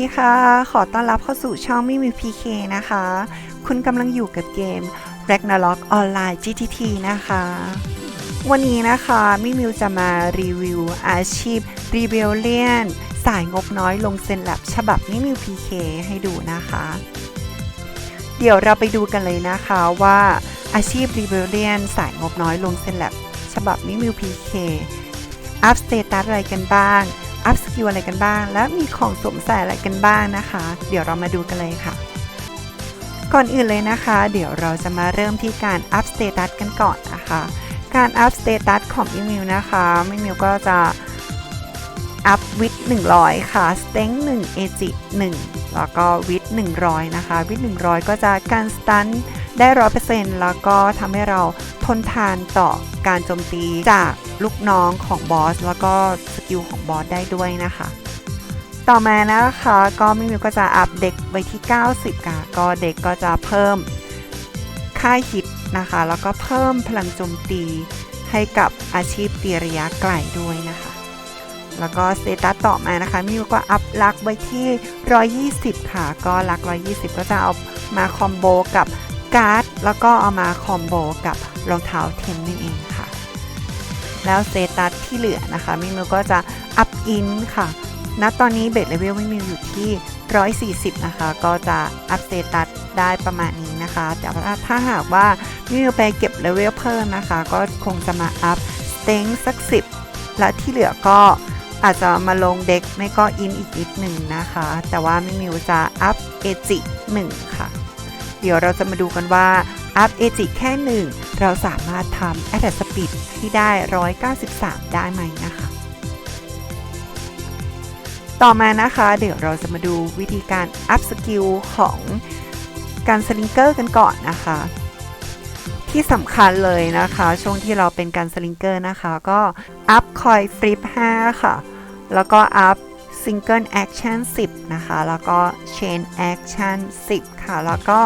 วัสดีค่ะ ขอต้อนรับเข้าสู่ช่องมิมิพีเคนะคะ คุณกำลังอยู่กับเกม Ragnarok Online GTT นะคะ วันนี้นะคะมิมิวจะมารีวิวอาชีพ Rebellion สายงบน้อยลงเซ็นแลบฉบับมิมิวพีเคให้ดูนะคะ เดี๋ยวเราไปดูกันเลยนะคะว่าอาชีพ Rebellion สายงบน้อยลงเซ็นแลบฉบับมิมิวพีเคอัพสเตตัสอะไรกันบ้าง อัพสกิลอะไรกันบ้าง และมีของสวมใส่อะไรกันบ้างนะคะ เดี๋ยวเรามาดูกันเลยค่ะ ก่อนอื่นเลยนะคะ เดี๋ยวเราจะมาเริ่มที่การอัพสเตตัสกันก่อนนะคะ การอัพสเตตัสของมิมิวนะคะมิมิวก็จะอัพวิด100 ค่ะ สเต็ง1เอจิ1แล้วก็วิด100 นะคะ วิด100 ก็จะการสตัน ได้100%แล้วก็ทำให้เราทนทานต่อการโจมตีจากลูกน้องของบอสแล้วก็สกิลของบอสได้ด้วยนะคะ ต่อมานะคะก็มิมิวก็จะอัพเด็กไว้ที่ 90ค่ะก็เด็กก็จะเพิ่มค่าฮิตนะคะ แล้วก็เพิ่มพลังโจมตีให้กับอาชีพตีระยะไกลด้วยนะคะ แล้วก็สเตตัสต่อมานะคะมิวก็อัพลักไว้ที่ 120 ค่ะ ก็ลัก 120 ก็จะเอามาคอมโบกับ การ์ดแล้วก็เอามาคอมโบกับรองเท้าเทนนั่นเองค่ะ แล้วสเตตัสที่เหลือนะคะมิมิวก็จะอัพอินค่ะณตอนนี้เบสเลเวลมิมิวอยู่ที่ 140 นะคะ ก็จะอัพสเตตัสได้ประมาณนี้นะคะแต่ว่าถ้าหากว่ามิมิวไปเก็บเลเวลเพิ่มนะคะ ก็คงจะมาอัพสเต็งสัก 10 และที่เหลือก็อาจจะมาลงเด็กไม่ก็อินอีกนิดหนึ่งนะคะ แต่ว่ามิมิวจะอัพเอจิ1ค่ะ เดี๋ยวเราจะมาดูกันว่าอัพเอจิแค่ 1 เราสามารถทำแอตแทสปีดที่ได้ 193 ได้ไหมนะคะ ต่อมานะคะ เดี๋ยวเราจะมาดูวิธีการอัพสกิลของการสลิงเกอร์กันก่อนนะคะ ที่สำคัญเลยนะคะ ช่วงที่เราเป็นการสลิงเกอร์นะคะ ก็อัพคอยฟลิป 5 ค่ะ แล้วก็อัพ ซิงเกิลแอคชั่น10 นะคะ แล้วก็เชนแอคชั่น10 ค่ะ แล้วก็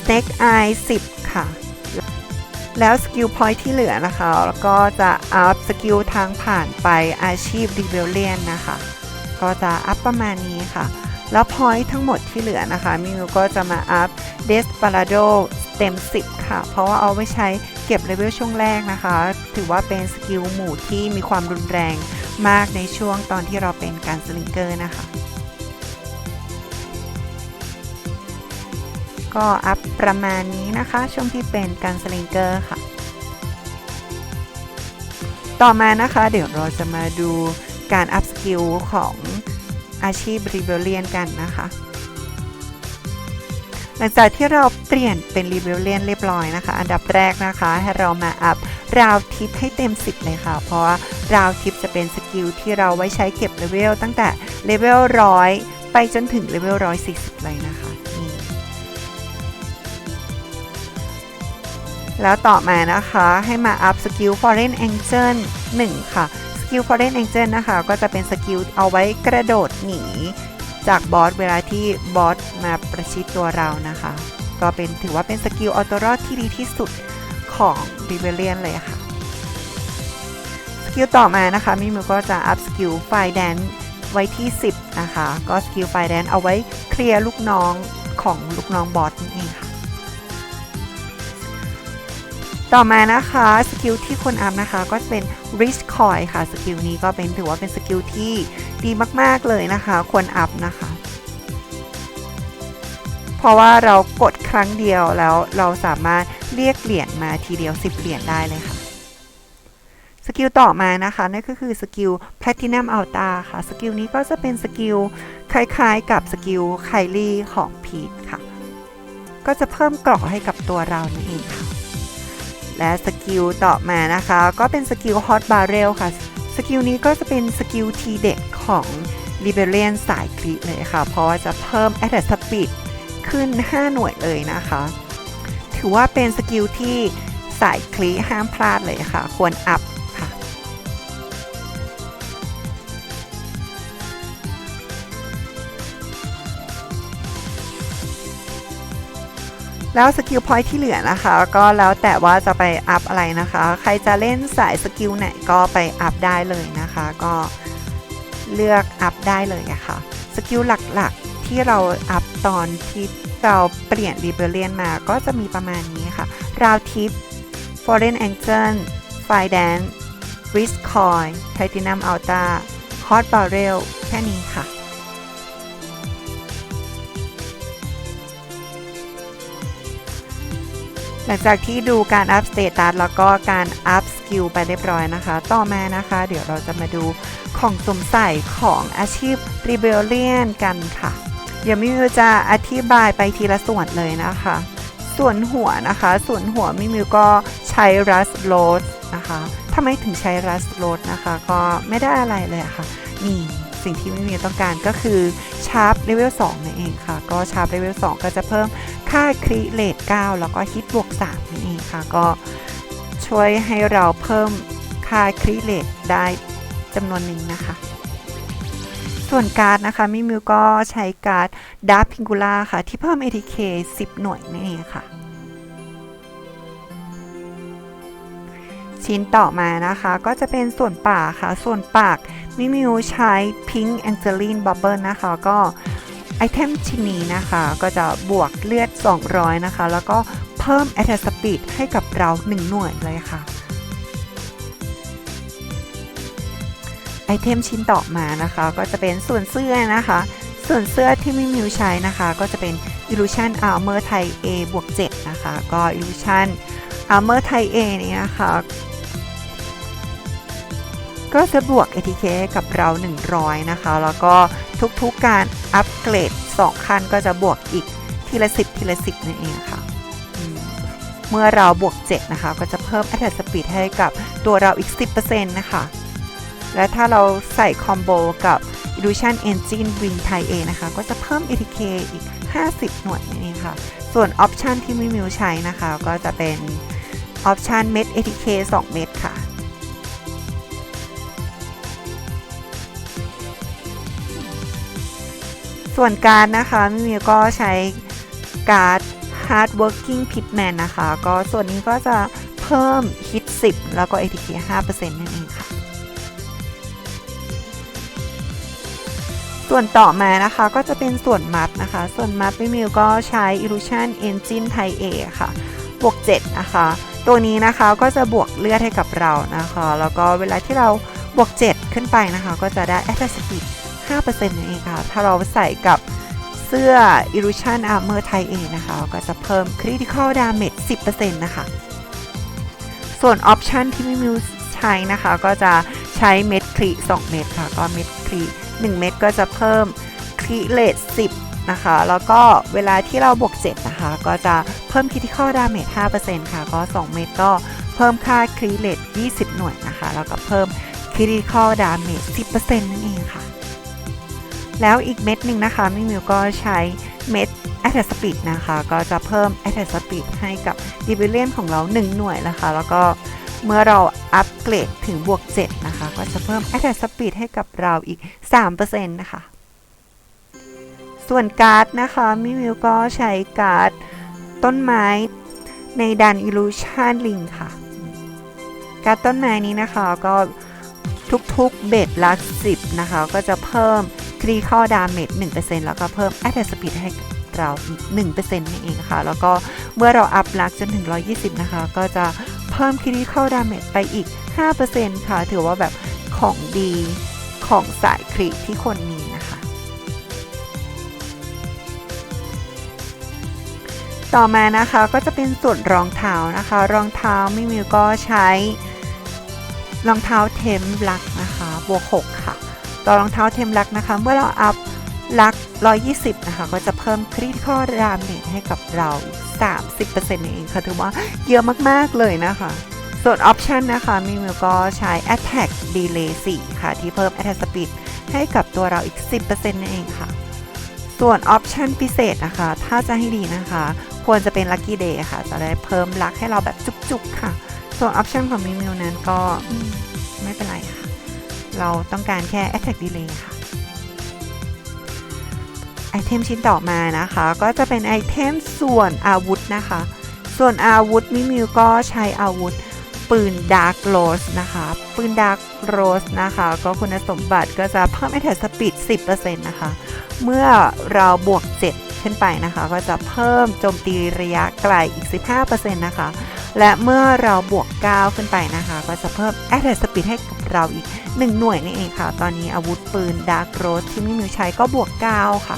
Snake Eye 10 ค่ะ แล้วสกิลพอยที่เหลือนะคะ แล้วก็จะอัพสกิลทางผ่านไปอาชีพ r e b e l l i o n นะคะ ก็จะอัพประมาณนี้ค่ะ แล้วพอยทั้งหมดที่เหลือนะคะมิวก็จะมาอัพ Desperado เต็ม 10 ค่ะ เพราะว่าเอาไว้ใช้เก็บเลเวลช่วงแรกนะคะ ถือว่าเป็นสกิลหมู่ที่มีความรุนแรงมากในช่วงตอนที่เราเป็นการสลิงเกอร์นะคะ ก็อัพประมาณนี้นะคะ ช่วงที่เป็นการสลิงเกอร์ค่ะ ต่อมานะคะ เดี๋ยวเราจะมาดูการอัพสกิลของ อาชีพ r e b e l l i o n กันนะคะ หลังจากที่เราเปลี่ยนเป็น r e b e l l i o n เรียบร้อยนะคะ อันดับแรกนะคะ ให้เรามาอัพราวทิปให้เต็ม 10 เลยค่ะ เพราะว่าราวทิปจะเป็นสกิลที่เราไว้ใช้เก็บเลเวลตั้งแต่เลเวล100ไปจนถึงเลเวล140เลยนะคะนี่แล้วต่อมานะคะให้มาอัพสกิล Foreign Angel 1 ค่ะ กิล Foreign Angel นะคะ ก็จะเป็นสกิลเอาไว้กระโดดหนี จากบอสเวลาที่บอสมาประชิดตัวเรานะคะ ก็เป็นถือว่าเป็นสกิลออโตรอดที่ดีที่สุดของ r e b e l l i o n เลยค่ะ สกิลต่อมานะคะมิมิวก็จะอัพสกิลไฟแดนไว้ที่ 10 นะคะ ก็สกิลไฟแดนเอาไว้เคลียร์ลูกน้องของลูกน้องบอสนั่เองค่ะ ต่อมานะคะสกิลที่ควรอัพนะคะก็จะเป็น Rich Coin ค่ะสกิลนี้ก็เป็นถือว่าเป็นสกิลที่ดีมาก ๆ เลยนะคะ ควรอัพนะคะ เพราะว่าเรากดครั้งเดียวแล้วเราสามารถเรียกเหรียญมาทีเดียว 10 เหรียญได้เลยค่ะสกิลต่อมานะคะนั่นก็คือสกิล Platinum Alta ค่ะสกิลนี้ก็จะเป็นสกิลคล้ายๆ กับสกิลไคลี่ของพีทค่ะ ก็จะเพิ่มเกราะให้กับตัวเรานั่นเองค่ะ และสกิลต่อมานะคะ ก็เป็นสกิล Hot Barrel ค่ะ สกิลนี้ก็จะเป็นสกิลทีเด็ดของ r e b e l l i o n สายคลิเลยค่ะ เพราะว่าจะเพิ่ม Attack Speed ขึ้น 5 หน่วยเลยนะคะ ถือว่าเป็นสกิลที่สายคลิห้ามพลาดเลยค่ะ ควรอัพ แล้วสกิลพอยที่เหลือนะคะ ก็แล้วแต่ว่าจะไปอัพอะไรนะคะ ใครจะเล่นสายสกิลไหนก็ไปอัพได้เลยนะคะ ก็เลือกอัพได้เลยอะค่ะสกิลหลักๆที่เราอัพตอนที่เราเปลี่ยน Rebellion มาก็จะมีประมาณนี้ค่ะ ราวทิป Foreign Angel Fire Dance Risk Coin Platinum Alta Hot Barrel แค่นี้ค่ะ ลังจากที่ดูการอัพสเตตัสแล้วก็การอัพสกิลไปเรียบร้อยนะคะ ต่อมานะคะ เดี๋ยวเราจะมาดูของสมใส่ของอาชีพ Rebellion กันค่ะ เดี๋ยวมิวจะอธิบายไปทีละส่วนเลยนะคะ ส่วนหัวนะคะ ส่วนหัวมิมิวก็ใช้ Rust l o a d นะคะทำไมถึงใช้ Rust l o a d นะคะ ก็ไม่ได้อะไรเลยค่ะ นี่สิ่งที่มิมิวต้องการก็คือชาร์ปเลเวล2นั่นเองค่ะ ก็ชาร์ปเลเวล2ก็จะเพิ่ม ค่าคริเลต9แล้วก็ฮิตบวก3นั่นเองค่ะ ก็ช่วยให้เราเพิ่มค่าคริเลตได้จำนวนหนึ่งนะคะ ส่วนการ์ดนะคะมิมิวก็ใช้การ์ดดาร์พิงกูล่าค่ะ ที่เพิ่ม ATK 10 หน่วยนั่นเองค่ะ ชิ้นต่อมานะคะก็จะเป็นส่วนปากค่ะ ส่วนปากมิมิวใช้ Pink Angeline Bubble นะคะก็ เทมชิ้นนี้นะคะ ก็จะบวกเลือด 200 นะคะ แล้วก็เพิ่ม Attack Speed ให้กับเรา 1 หน่วยเลยค่ะ ไอเทมชิ้นต่อมานะคะ ก็จะเป็นส่วนเสื้อนะคะ ส่วนเสื้อที่มิมิวใช้นะคะ ก็จะเป็น Illusion Armor Type A บวก7นะคะ ก็ Illusion Armor Type A นี้นะคะก็จะบวก ATK กับเรา 100 นะคะ แล้วก็ ทุกๆการอัปเกรด 2 ขั้นก็จะบวกอีกทีละ 10 ทีละ 10 นั่นเองค่ะ เมื่อเราบวก 7 นะคะ ก็จะเพิ่ม Attack Speed ให้กับตัวเราอีก 10%นะคะ และถ้าเราใส่คอมโบกับ Illusion Engine Wing Type A นะคะ ก็จะเพิ่ม ATK อีก 50 หน่วยนั่นเองค่ะ ส่วนออปชันที่มิมิวใช้นะคะ ก็จะเป็นออปชันเม็ด ATK 2 เม็ดค่ะ ส่วนการดนะคะมิมิวก็ใช้การ์ด Hard Working Pitman นะคะ ก็ส่วนนี้ก็จะเพิ่ม Hit 10 แล้วก็ ATK 5%นั่นเองค่ะ ส่วนต่อมานะคะก็จะเป็นส่วนมัดนะคะ ส่วนมัดมิมิวก็ใช้ Illusion Engine Type A ค่ะ บวก 7 นะคะ ตัวนี้นะคะก็จะบวกเลือดให้กับเรานะคะ แล้วก็เวลาที่เราบวก 7 ขึ้นไปนะคะ ก็จะได้ Attack Speed 5%นั่นเองค่ะ ถ้าเราใส่กับเสื้อ Illusion Armor Type A นะคะ ก็จะเพิ่ม Critical Damage 10%นะคะ ส่วนออปชันที่มิมิวใช้นะคะ ก็จะใช้เม็ดครี2เม็ดค่ะ ก็เม็ดครี1เม็ดก็จะเพิ่มครีเลต10 นะคะ แล้วก็เวลาที่เราบวก 7 นะคะ ก็จะเพิ่ม Critical Damage 5%ค่ะ ก็ 2 เม็ดก็เพิ่มค่าครีเลต20 หน่วยนะคะ แล้วก็เพิ่ม Critical Damage 10%นั่นเองค่ะ แล้วอีกเม็ดหนึ่งนะคะมิมิวก็ใช้เม็ด Attack Speed นะคะ ก็จะเพิ่ม Attack Speed ให้กับ d i v i l i o n ของเรา 1 หน่วยนะคะ แล้วก็เมื่อเราอัปเกรดถึงบวก 7 นะคะ ก็จะเพิ่ม Attack Speed ให้กับเราอีก 3%นะคะ ส่วนการ์ดนะคะมิมิวก็ใช้การ์ดต้นไม้ในดัน Illusion Ring ค่ะ การ์ดต้นไม้นี้นะคะก็ทุกๆเบ็ดละ10 นะคะ ก็จะเพิ่ม Critical Damage 1%แล้วก็เพิ่ม Attack Speed ให้เราอีก1%นั่นเองค่ะ แล้วก็เมื่อเราอัพลักจนถึง 120 นะคะ ก็จะเพิ่ม Critical Damage ไปอีก 5%ค่ะ ถือว่าแบบของดีของสายคริที่คนมีนะคะ ต่อมานะคะก็จะเป็นส่วนรองเท้านะคะ รองเท้ามิมิวก็ใช้รองเท้าเทมบลักนะคะ บวก 6 ค่ะ ต่อรองเท้าเทมลักนะคะ เมื่อเราอัพลัก 120 นะคะ ก็จะเพิ่มคริติคอลดาเมจให้กับเราอีก30%เองค่ะถือว่าเยอะมาก ๆ เลยนะคะ ส่วนออปชันนะคะมิมิวก็ใช้ Attack Delay 4 ค่ะ ที่เพิ่ม Attack Speed ให้กับตัวเราอีก 10%นั่นเองค่ะ ส่วนออปชันพิเศษนะคะ ถ้าจะให้ดีนะคะ ควรจะเป็น Lucky Day ค่ะ จะได้เพิ่มลักให้เราแบบจุก ๆ ค่ะ ส่วนออปชันของมิมิวนั้นก็ไม่เป็นไร เราต้องการแค่ Attack Delay ค่ะไอเทมชิ้นต่อมานะคะ ก็จะเป็นไอเทมส่วนอาวุธนะคะ ส่วนอาวุธมิมิวก็ใช้อาวุธปืน Dark Rose นะคะ ปืน Dark Rose นะคะ ก็คุณสมบัติก็จะเพิ่ม Attack Speed 10%นะคะ เมื่อเราบวก 7 ขึ้นไปนะคะ ก็จะเพิ่มโจมตีระยะไกลอีก 15%นะคะ และเมื่อเราบวก 9 ขึ้นไปนะคะ ก็จะเพิ่ม Attack Speed ให้กับเราอีก 1 หน่วยนี่เองค่ะ ตอนนี้อาวุธปืน Dark Rose ที่มิมิวใช้ก็บวก 9 ค่ะ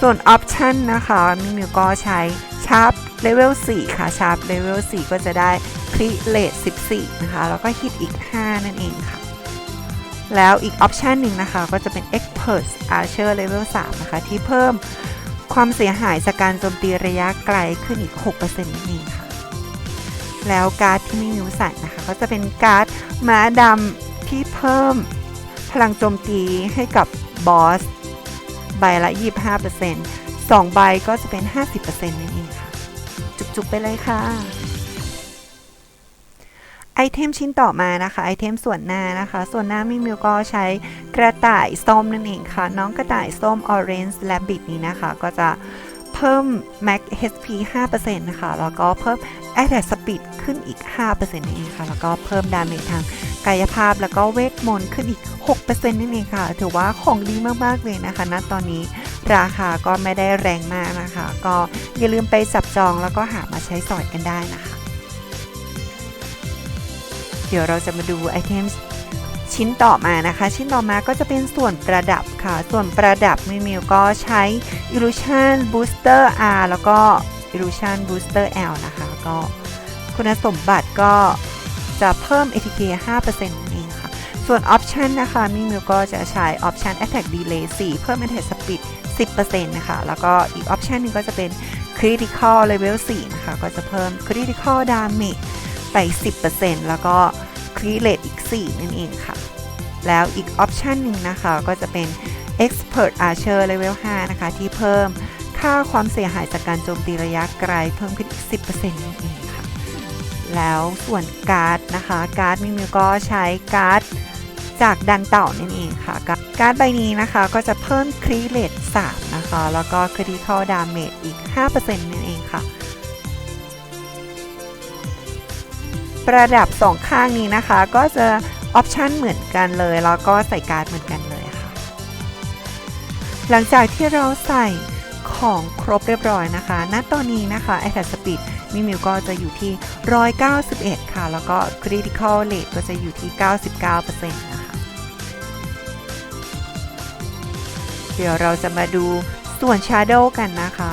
ส่วนออปชันนะคะมิมิวก็ใช้ชาร์ปเลเวล4ค่ะชาร์ปเลเวล4ก็จะได้คริเลต14 นะคะ แล้วก็ฮิตอีก 5 นั่นเองค่ะ แล้วอีกออปชันหนึ่งนะคะ ก็จะเป็น Expert Archer Level 3 นะคะ ที่เพิ่มความเสียหายจากการโจมตีระยะไกลขึ้นอีก 6%นั่นเองค่ะ แล้วการ์ดที่มิมิวใส่นะคะ ก็จะเป็นการ์ดม้าดำที่เพิ่มพลังโจมตีให้กับบอสใบละ 25% 2 ใบก็จะเป็น 50%นั่นเองค่ะ จุกๆ ไปเลยค่ะ ไอเทมชิ้นต่อมานะคะ ไอเทมส่วนหน้านะคะ ส่วนหน้ามิมิวก็ใช้กระต่ายส้มนั่นเองค่ะ น้องกระต่ายส้ม Orange Rabbit นี้นะคะ ก็จะ พิ่ม Max HP 5%นะคะ แล้วก็เพิ่ม Attack Speed ขึ้นอีก 5%นั่นเองค่ะ แล้วก็เพิ่มดาเมจทางกายภาพแล้วก็เวทมนต์ขึ้นอีก 6%นั่นเองค่ะ ถือว่าของดีมาก ๆ เลยนะคะ ณ ตอนนี้ราคาก็ไม่ได้แรงมากนะคะ ก็อย่าลืมไปจับจองแล้วก็หามาใช้สอยกันได้นะคะ เดี๋ยวเราจะมาดูไอเทม ชิ้นต่อมานะคะ ชิ้นต่อมาก็จะเป็นส่วนประดับค่ะ ส่วนประดับมิมิวก็ใช้ Illusion Booster R แล้วก็ Illusion Booster L นะคะ ก็คุณสมบัติก็จะเพิ่ม ATK 5%นั่นเองค่ะ ส่วนออปชันนะคะมิมิวก็จะใช้ออปชัน Attack Delay 4 เพิ่ม Attack Speed 10%นะคะ แล้วก็อีกออปชันหนึ่งก็จะเป็น Critical Level 4 นะคะ ก็จะเพิ่ม Critical Damage ไป 10%แล้วก็ ครีเลตอีก 4 นั่นเองค่ะ แล้วอีกออปชันหนึ่งนะคะก็จะเป็น Expert Archer Level 5 นะคะ ที่เพิ่มค่าความเสียหายจากการโจมตีระยะไกลเพิ่มขึ้นอีก 10%นั่นเองค่ะ แล้วส่วนการ์ดนะคะ การ์ดมิมิวก็ใช้การ์ดจากดันเต่านั่นเองค่ะ การ์ดใบนี้นะคะก็จะเพิ่มครีเลต3นะคะ แล้วก็ Critical Damage อีก 5%นั่นเอง ประดับสองข้างนี้นะคะ ก็จะออปชันเหมือนกันเลย แล้วก็ใส่การ์ดเหมือนกันเลยค่ะ หลังจากที่เราใส่ของครบเรียบร้อยนะคะ ณ ตอนนี้นะคะ Attack Speed มิมิวก็จะอยู่ที่ 191 ค่ะ แล้วก็ Critical Rate ก็จะอยู่ที่ 99%นะคะ เดี๋ยวเราจะมาดูส่วน Shadow กันนะคะ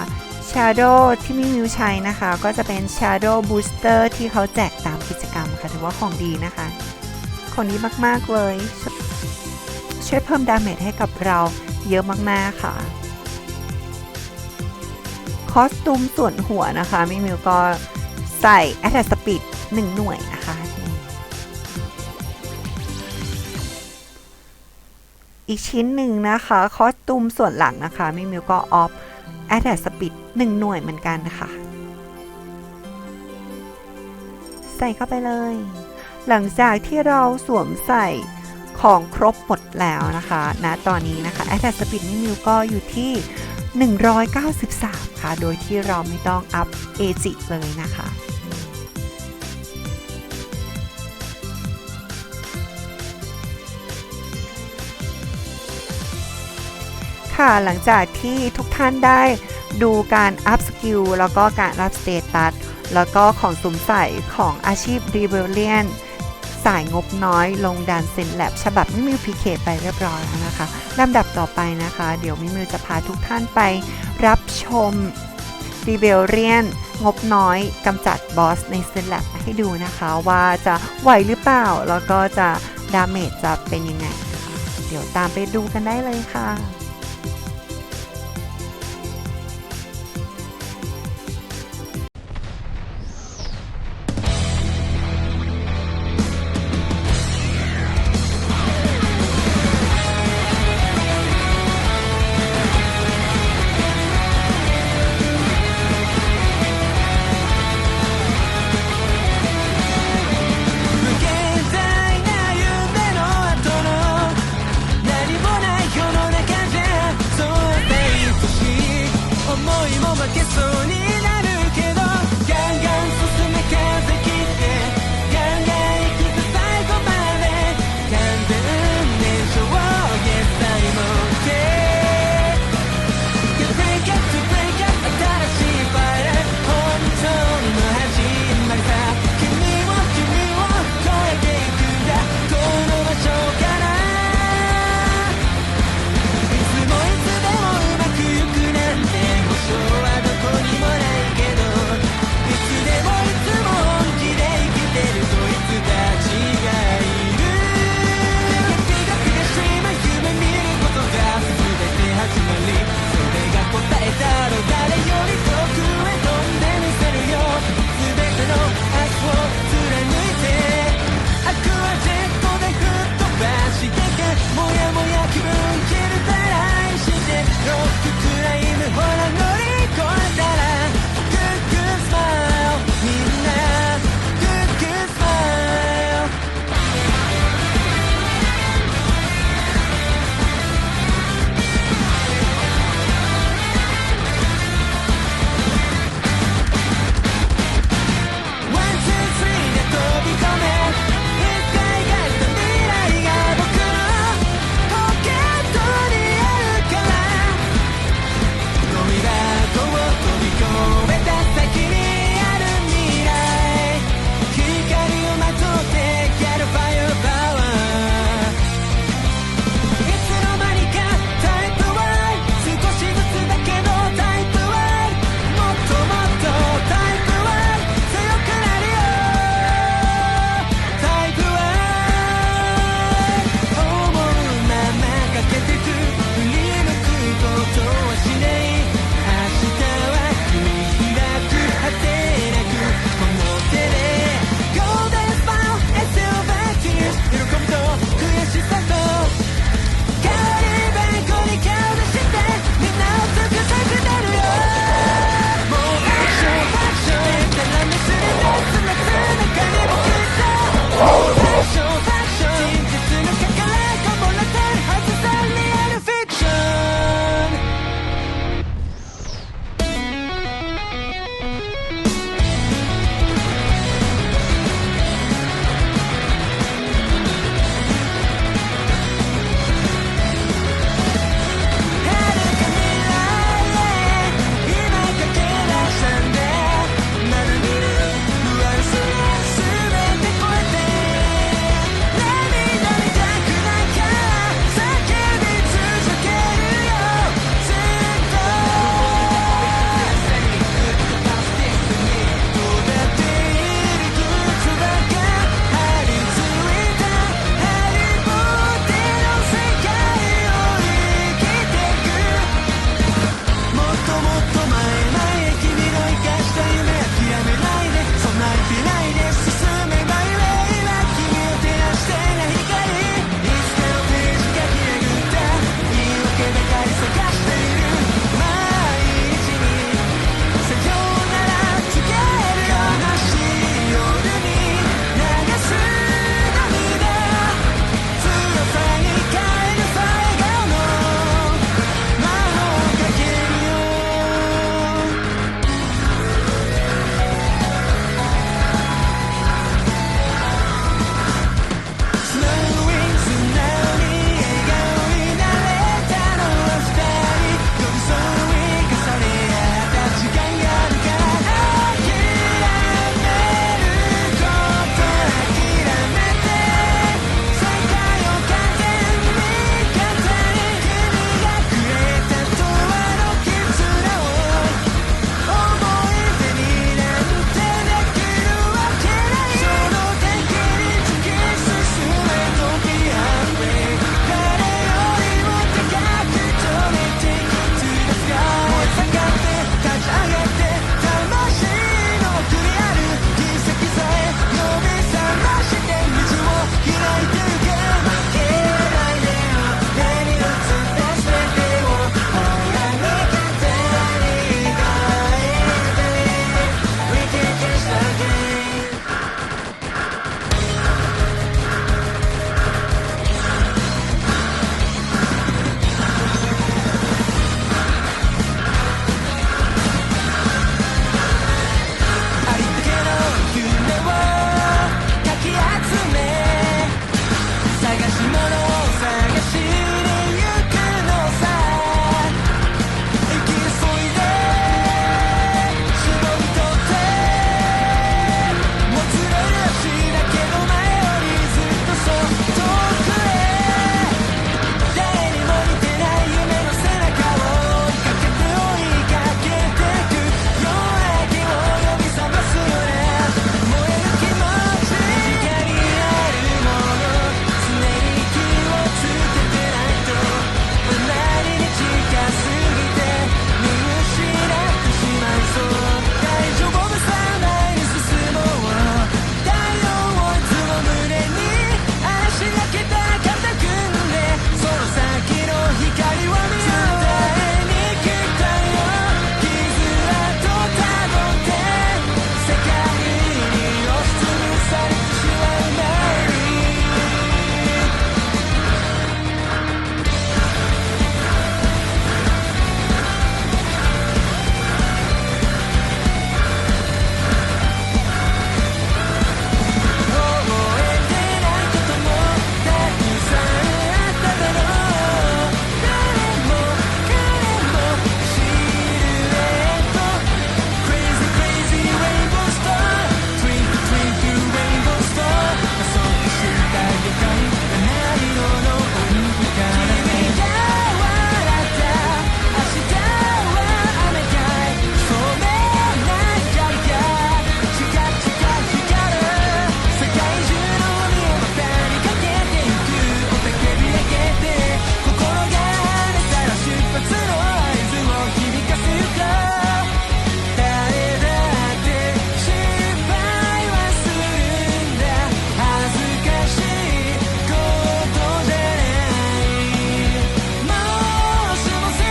Shadow ที่มิมิวใช้นะคะ ก็จะเป็น Shadow Booster ที่เขาแจกตามกิจกรรมค่ะ ถือว่าของดีนะคะ ของดีมากๆเลย ช่วยเพิ่มดาเมจให้กับเราเยอะมากๆค่ะ คอสตูมส่วนหัวนะคะมิมิวก็ใส่ Attack Speed 1 หน่วยนะคะ อีกชิ้นหนึ่งนะคะ คอสตูมส่วนหลังนะคะมิมิวก็ออฟ Attack Speed 1 หน่วยเหมือนกันค่ะ ใส่เข้าไปเลย หลังจากที่เราสวมใส่ของครบหมดแล้วนะคะณตอนนี้นะคะ Attack Speed มิมิวก็อยู่ที่ 193 ค่ะ โดยที่เราไม่ต้องอัพเอจิเลยนะคะ ค่ะ หลังจากที่ทุกท่านได้ดูการอัพสกิลแล้วก็การอัพสเตตัสแล้วก็ของสวมใส่ของอาชีพรีเบลเลียนสายงบน้อยลงดันเซนแลบฉบับมิมิวพีเคไปเรียบร้อยแล้วนะคะลำดับต่อไปนะคะ เดี๋ยวมิมิวจะพาทุกท่านไปรับชมรีเบลเลียนงบน้อยกำจัดบอสในเซนแลบให้ดูนะคะว่าจะไหวหรือเปล่า แล้วก็จะดาเมจจะเป็นยังไง เดี๋ยวตามไปดูกันได้เลยค่ะ